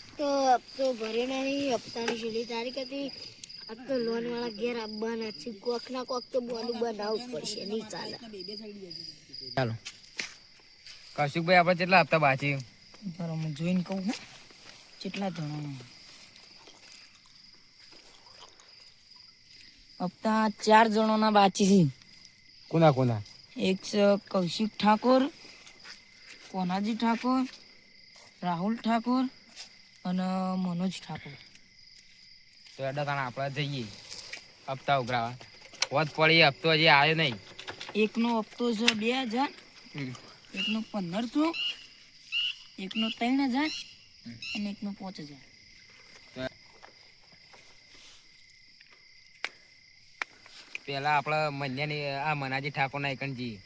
આજ તો હપ્તો ભરે નહીં હપ્તાની છેલ્લી તારીખ હતી. આજ તો લોન વાળા ઘેર આવવાના છે. કોક ના કોક તો બોલું બનાવવું પડશે નહીં ચાલે. ચાલો. કૌશિકભાઈ આપણે કેટલા હપ્તા બાકી? બરાબર હું જોઈને કહું હું. કેટલા ધણો હપ્તા ચાર જણોના બાકી છે. કોના કોના? એક છે કૌશિક ઠાકોર કોનાજી ઠાકોર રાહુલ ઠાકોર અને મનોજ ઠાકોર. તો એડા તાણ આપણે જઈએ. હપ્તા ઉઘરાવા. વધ પડી હપ્તો હજી આવ્યો નહીં. એકનો હપ્તો છે બે હજાર. હમ. એકનો પંદરસો. એકનો ત્રણ હજાર. અને એકનો પાંચ હજાર. પેલા આપણે મન્યાની આ મનાજી ઠાકોરના એકણ જઈએ.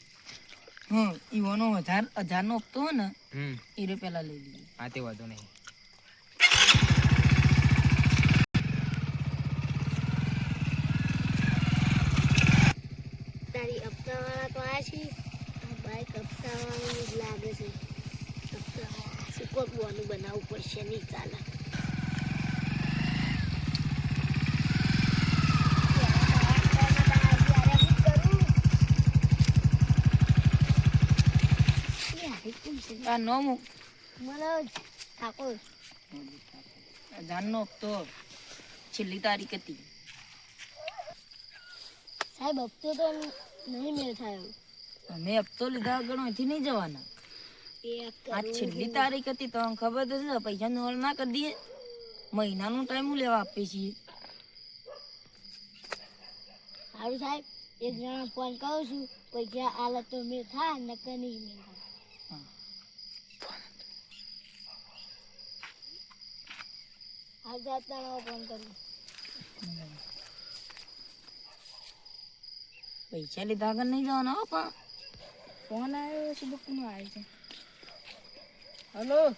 હા ઈવોનો હજાર હજારનો હપ્તો હોય ને હમ. એ પેલા લઈ લઈએ હા તે વધુ નહીં તારી હપ્તા વાળા તો આ છે આ બાઈક હપ્તા વાળાનું જ લાગે છે હપ્તા વાળા કોક બોનું પડશે નહીં ચાલે આ નોમ મનોજ ઠાકોર. હજારનો હપ્તો છેલ્લી તારીખ હતી. સાહેબ હપ્તો તો નહીં મેળ થયો. અમે હપ્તો લીધા ગણો અહીંથી નહીં જવાના. આ છેલ્લી તારીખ હતી તો ખબર તો છે પૈસા હોલ ના કરી દઈએ. મહિનાનો ટાઈમ હું લેવા આપીએ છીએ. સારું સાહેબ એક જણા ફોન કરું છું પૈસા આલે તો મેં થાય નકર નહીં મેં થાય. ફોન કરું પૈસા લીધા આગળ નહીં જવાના પણ. ફોન આવ્યો છે બકુનો આવ્યો છે. હલો?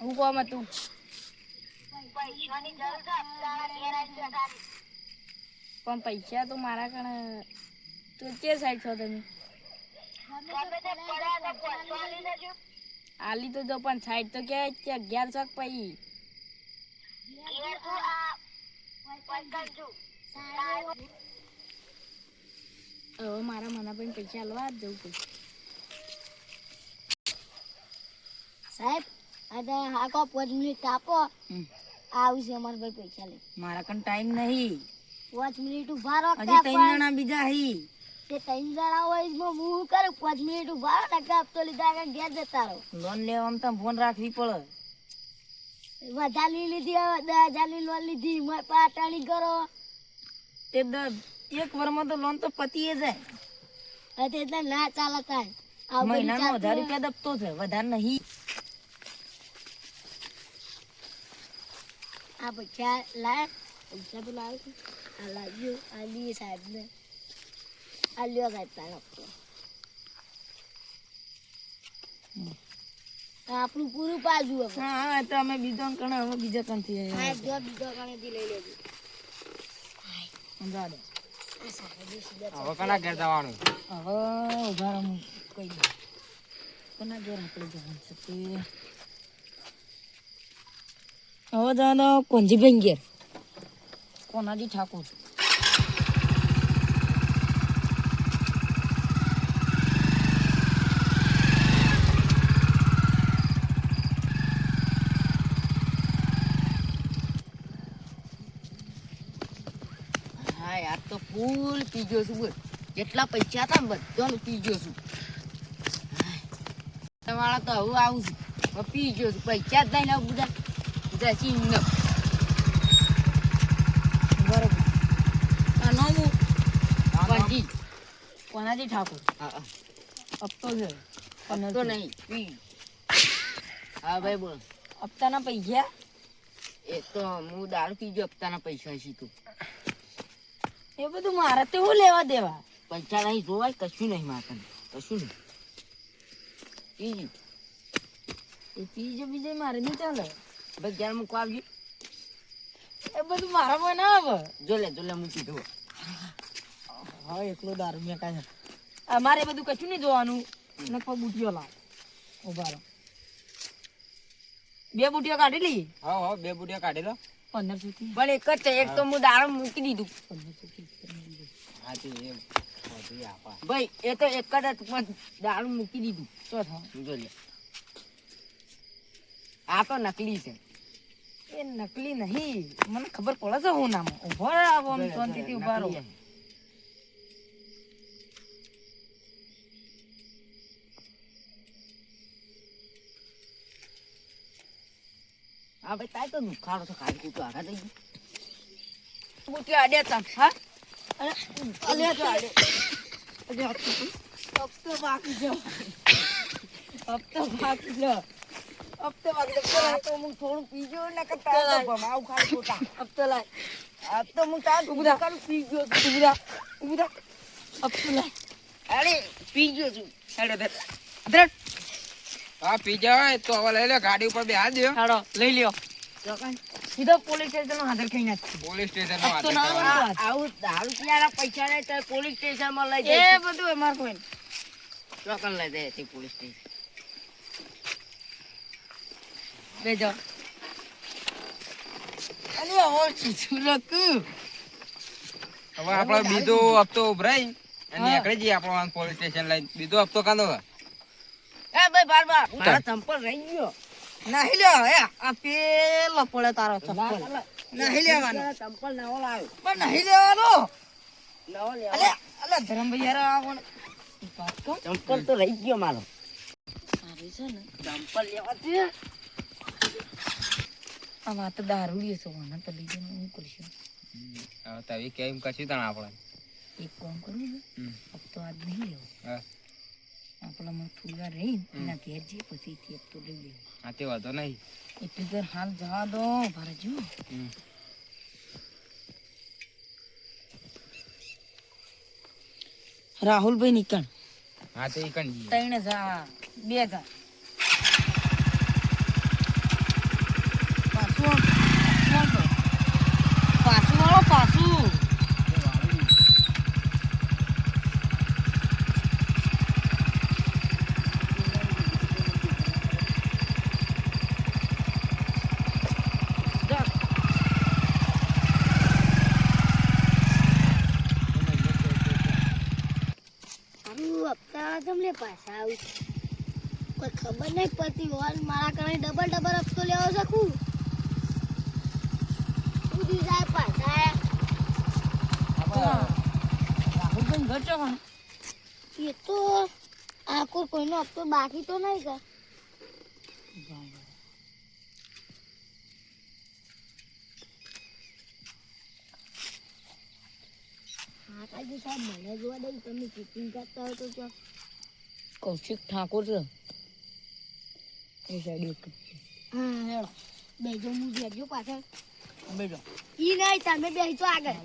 હું કોમ હતું? પણ પૈસા તો મારા કણે, તો કે સાઈડ છો તમે? આલી તો જો, પણ સાઈડ તો કે અગિયાર છો પછી હવે મારા મના પણ પૈસા હલવા જ જવું પડશે. સાહેબ આ હાકો પાંચ મિનિટ આપો. આવશે અમારા ભાઈ પૈસા લે મારા કણ ટાઈમ નહીં. પાંચ મિનિટ ઊભા રહો હજી ત્રણ જણા બીજા હી. તે ત્રણ જણા હોય એમાં હું કરે? પાંચ મિનિટ ઊભા રહો નકર હપ્તો લીધા કે ઘેર જતા રહો. લોન લેવામાં તો ફોન રાખવી પડે. વધારી લીધી દસ હજારની લોન લીધી મેં પાટણી કરો તે દસ એક વર્ષમાં તો લોન તો પતીએ જાય. તે ના ચાલે કાંઈ મહિનાનો ચાલતું હજાર રૂપિયા દબતો છે વધારે નહીં. આ પૈસા લાય પૈસા તો લાવ છું આ લાવજો આ લઈએ સાહેબને આ લ્યો સાહેબ તારો આપણું પૂરું પાજુ હા હા તો અમે બીજો કણે હવે બીજા કણથી સાહેબ જો બીજો કણેથી લઈ લેજો. સમજા દે આ સાહેબે હવે કના ઘેર જવાનું? હવે ઊભા રહો હું કહી ઘેર આપણે જવાનું છે તે? હવે જવાનો કોંજીભાઈ ઘેર. કોનાજી ઠાકોર. હા યાર, તો ફૂલ પી ગયો છું બોલ. જેટલા પૈસા હતા ને બધાનું પી ગયો છું તમારા તો હવે આવું છું. પી ગયો છું. પૈસા જ નહીં બધા. બધા ચીન ન બરોબર નોમું પંજી કોનાજી ઠાકોર હપ્તો છે હપ્તો નહીં પી હા ભાઈ બોલ હપ્તાના પૈસા એ તો હું દારૂ પીજો હપ્તાના પૈસા સીધું એ બધું મારે તો હું લેવા દેવા પૈસા નહીં જોવાય કશું નહીં મારે કશું નહીં પીજો એ પીજો બીજે મારે નહીં ચાલે ભાઈ ઘેર મૂકવા આવજો. એ બધું મારા માં ના આવે. જો લે જો લે મૂકી દો હા એકલો દારૂ મેં કાંઈ અમારે બધું કશું નહીં જોવાનું. ને કોઈ ઉઠ્યો લાવ. ઊભા રહો. બે બુટીઓ કાઢેલી? હા હા બે બુટિયા કાઢી લો પંદરસો પણ એક જ છે એક તો હું દારૂ મૂકી દીધું. હા તે એ ભાઈ એ તો એક જ પણ દારૂ મૂકી દીધું. તો જો લે. આ તો નકલી છે. એ નકલી નહીં. મને ખબર પડે છે હું નામ. ઊભો આવો આમ શાંતિથી ઊભા રહો. હા ભાઈ તાય તો નુખાડો છે ખાલી કૂટો આગા થઈ ગયું. આડે તમ તા હા? અલે તો આડે. અરે હપ્તો બાકી જો હપ્તો બાકી તો હું થોડું પીજો ને કરતા તો ભમાવ ખાલી ખોટા હપ્તો લાય આ તો હું તાર ઊભા કરું પીજો ઊભા ઊભા હપ્તો લાય અરે પીજો છું હેડો ધર ધર હા પી જાય તો હવે લઈ લો ગાડી ઉપર બે હાથ દો હેડો લઈ લ્યો સીધો પોલીસ સ્ટેશન હાજર કઈ નાખ પોલીસ સ્ટેશન નો હાજર આવું દારૂ પીવાના પૈસા લે તો પોલીસ સ્ટેશનમાં લઈ જાય એ બધું અમાર કોઈ ચોકન લઈ જાય તે પોલીસ સ્ટેશન બેજો ઓર ચીચું લખું હવે આપણે બીજો હપ્તો ઉભરાઈ અને નીકળી જઈએ આપણો પોલીસ સ્ટેશન લઈને. બીજો હપ્તો કાંદો એ ભાઈ બાર બાર. મારા ચંપલ રહી ગયો. નહીં લ્યો એ આ પેલો પડે તારો ચંપલ. નહીં લેવાનો. ચંપલ નવો લાવ્યો. પણ નહીં લેવાનો. નવો લેવાનો. અલે અલે ધરમ ભૈયા આવો ચંપલ તો રહી ગયો મારો. સારું છે ને. ચંપલ લેવા છે આ વાત દારૂ લ્યો છો મને તો જઈને હું કરશું? હવે તવી કેમ કશું તણ આપણે. એક કામ કરું હમ. હપ્તો આજ નહીં લેવો. હા. આપણામાં થોડી રહી એના ઘેર જઈએ પછી થી હપ્તો લઈ લેવો. હા તે વાંધો નહીં. એટલી દર હાલ જવા દો ભરજો રાહુલભાઈ નીકળ. હા તે ઈ ત્રણ હજાર બે હજાર પાછા આવું કોઈ ખબર નહીં પડતી હોય મારા કારણે ડબલ ડબલ હપ્તો લેવો શકું ઉડી જાય પાછા? રાહુલભાઈ ઘર ચો કોણ? એ તો આખો કોઈનો હપ્તો બાકી તો નહીં કર હા કાજી સાહેબ મને જોવા દઉં તમે ચીટિંગ કરતા હોય તો જો કૌશિક ઠાકોર છે. એ સાઈડ એક હા હેડો. બેજો હું બેજો પાછળ. બેજો. ઈ નહીં તમે બેજો આગળ.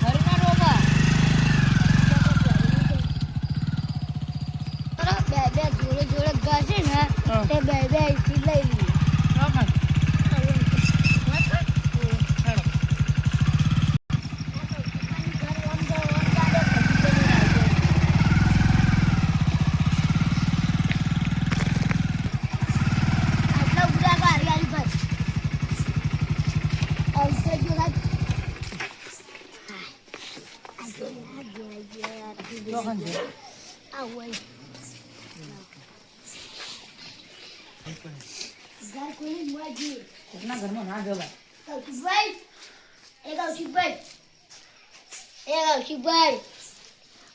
ઘરે બે. બે જોડે જોડે ઘસે ને તે બે બે લઈ લઈએ રોબા. હેડો. આટલા બધા ગાડી આવી ભાઈ અવસર જોડા ચોકન છે. આવું ઘર કોઈ મોજી કોકના ઘરમાં ના જવાય. કૌશિકભાઈ એ કૌશિકભાઈ એ કૌશિકભાઈ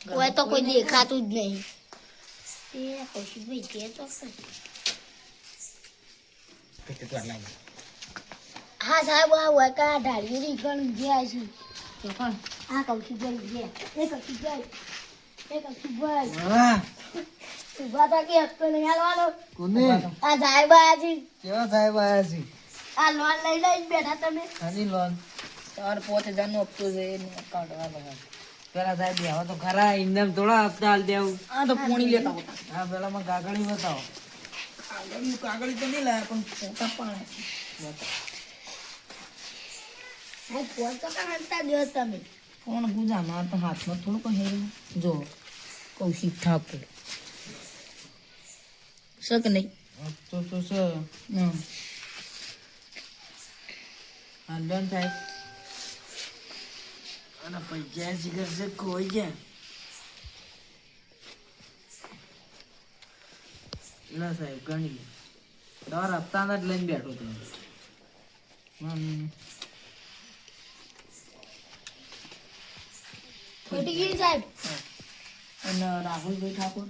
કોઈ તો કોઈ દેખાતું જ નહીં એ કૌશિકભાઈ કે તો હા સાહેબ આ વકા ઢાળીની ગણ ગયા છે ચોકન. આ કૌશિકભાઈ ઊભા થા કે હપ્તો નહીં હાલવાનો? કોને? આ સાહેબ આયા છે કેવા સાહેબ આયા આ લોન લઈ લઈને બેઠા તમે? હાજી લોન? તમારે પાંચ હજારનો હપ્તો છે એને કાઢવાનો પેલા સાહેબ બેહવા તો ખરા એમ થોડા હપ્તા હાલ દેવું. આ તો પોણી લેતા હોતા હા પેલા માં કાગળી બતાવો. કાગળિયું કાગળી તો નહીં લાયા પણ ફોટા પણ સાહેબ ફોન તો તમે. ફોન ગુજામાં તો હાથમાં થોડું કહે જો કૌશિક ઠાકોર. શક નહીં? તો તો છે. હમ. આંદોલન થાય. અને પૈસા જીગર છે કોઈ ગયા ના સાહેબ ગણી લે. તમારા હપ્તાના જ લઈને બેઠો તમે સાહેબ. અને રાહુલભાઈ ઠાકોર?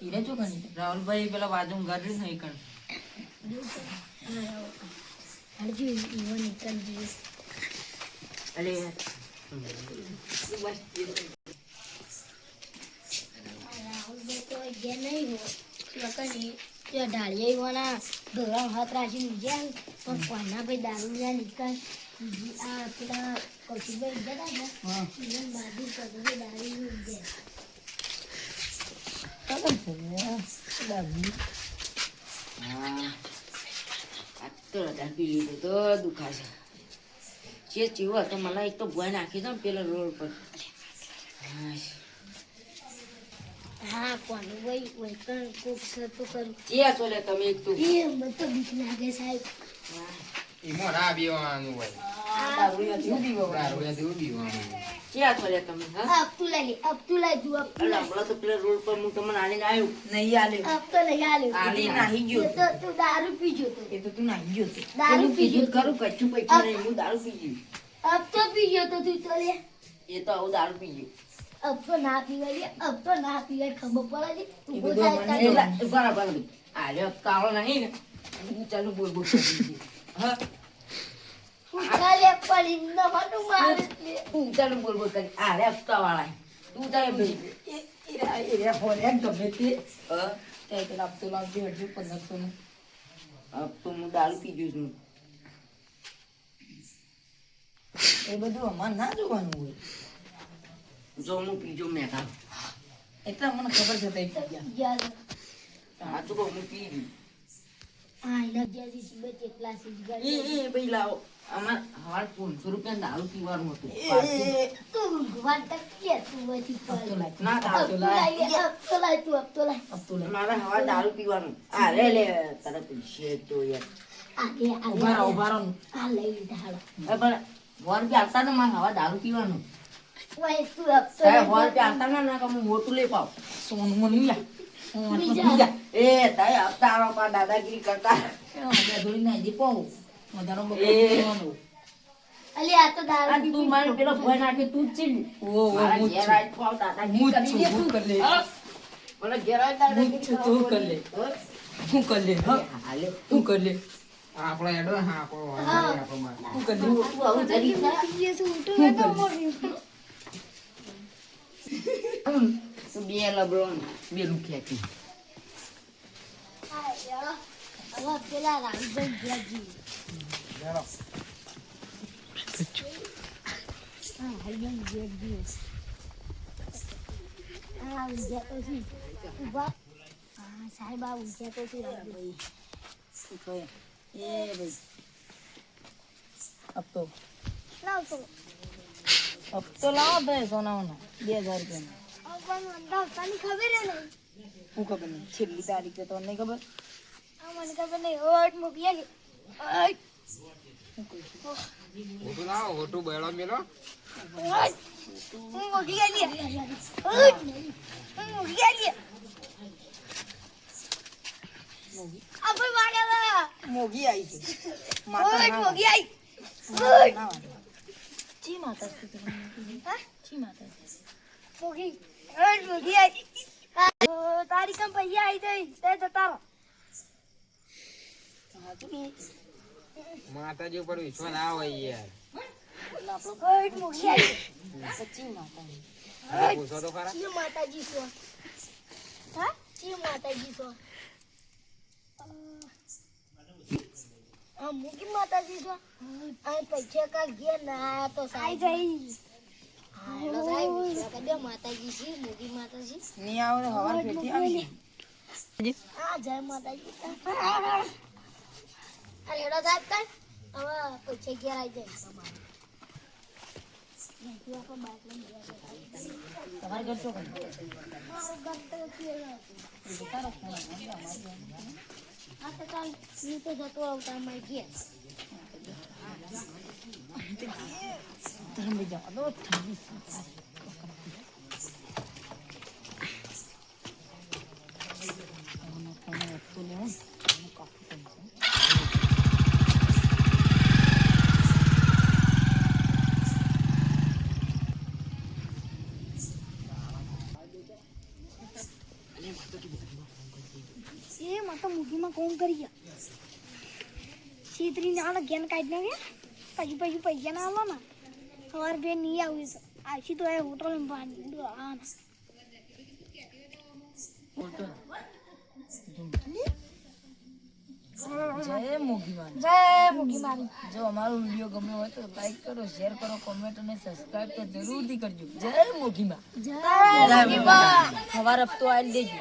હીરે શું કરી રાહુલભાઈ પેલા બાજુ ગાડી નહીં જો ઢાળિયા ધોરણ હાથ રાખીને ગયા પણ કોના ભાઈ દારૂ જ્યાં નીકળ આ પેલા કૌશિકભાઈ જતા ને હા બાજુ કરતો દારૂ ગયા લીધું તો દુખાશે જે ચીવો હતો મને એક તો ભોય નાખી દો ને પેલા રોડ પર. હા કોનું ભાઈ હોય? પણ કોક છે તો કરું જે તો લે તમે એક તો એ મને તો બીક લાગે સાહેબ એમાં ના બીવાનું હોય. આ એવું બીવાનું હોય. ચિયા છો તમે હા? અબ્દુલ્લા લે અબ્દુલ્લા જુ અબ્દુલ્લા. હમણાં તો પેલા રોડ પર હું તમને આલીને આવ્યો નહીં આલે અબ તો નહીં આલ્યો આલી નાહી ગયો એ તો તું દારૂ પીજો તો એ તો તું નાહી ગયો તો દારૂ પેલું પીજો કીધું કચ્છું પૈસું નહીં હું દારૂ પી ગયું. અબ તો પીજો તો તું તો લે. એ તો આવું દારૂ પી ગયું. અબ તો ના પીવાય અબ તો ના પીવાય ખબર પડે બરાબર બરાબર. આલે કાળો નહીં ને. ચાલુ બોલ બોલ હા? તું પેલા લાવજો પંદરસો નું હું દારૂ છું. એ બધું અમારે ના જોવાનું હોય. જો હું પીજો મેં એટલે મને ખબર છે તે હું પી ગયું. હા એના જ્યાંથી સીબે કેટલા સીજ એ એ ભાઈ લાવો. અમાર હવાર પાંચસો રૂપિયા દારૂ પીવાનું હતું. દારૂ મારે હવાર પીવાનું. આ લે લે પૈસે તો યાર આ લે આ ઊભા રહો લે ઊભા રહો આ લઈ લીધા હાલો. હવે પણ વાર રૂપિયા આવતા ને મારે હવા દારૂ પીવાનું. ઓય તું અબ તો સાહેબ વાર લાય. રૂપિયા આવતા ને ના કે હું મોટું લઈ પાવ. સોનું પી જા. એ તાય હપ્તા દાદાગીરી કરતા. વધારો એ. પીવાનો. આ તો દારૂ આ તું મારે પેલો ભય નાખે તું જ ચીલ ઓ, ઓ, હું ઘેર છું. હું કરી છું, હું લે. મને ઘેર આવીને દાદાગીરી છું, તું કરી લે. હું કરી લે હા હા? હાલે. તું કરી લે આપણો એડો હા આપણો આપણો માર. તું કરી લે તું આવું જરી. પીએ છું ઉઠો હું તો મોરી તું બે લબડો બે લુખ્યા હા યાર હવે પેલા રામભાઈ ગયા સાહેબ આ ઊંઘ્યા તો છે રામભાઈ એ ભાઈ આપતો લાવતો આપતો લાવો તો સોનાનો બે હજાર રૂપિયાનો તને ખબર હે ને હું ખબર નહીં છેલ્લી તારીખે તો નહીં ખબર આ મને ખબર નહીં ઓટ મૂકી ઓટ ઓટું લાવો, ઓટું બેડો મેલો. ઓટ હું મૂકી આલી હું મૂકી આલી આપણે વાળા મોગી આવી છે માતા તે? હા? ઓટ મૂકી આઈ. તારી કમ આવી જાય તે જતા રહો. સાચું કે? માતાજી ઉપર વિશ્વાસ ના હોય યાર. તો ખરા. માતાજી હા માતાજી માતાજી કરી દો માતાજી છે માતાજી નહીં આવી જય માતાજી. અરે હેડો સાહેબ કર હવે પૈસા ઘેર આવી જાય તમારે. ઘર શું. આ તો ચાલ હું તો જતો આવતા અમારે ઘેર તમે જાઓ. ઠંડી છે. આનો ફોન આપતો લેવો ને, આનો કાફી ટેન્શન. એ માં તો મૂકીમાં કોમ કરી ગયા છેતરીને આને ઘેન કાઢી નાખે પછી પછી પૈસા ના આવવાના સવાર બે નહીં આવી આછી તો એ હોટલ આ જય મોગી મારી જય મૂકી મારી જો અમારો વીડિયો ગમ્યો હોય તો લાઈક કરો શેર કરો કોમેન્ટ અને સબસ્ક્રાઇબ તો જરૂરથી કરજો જય મોગીમાં જય સવાર હપ્તો આવી દેજો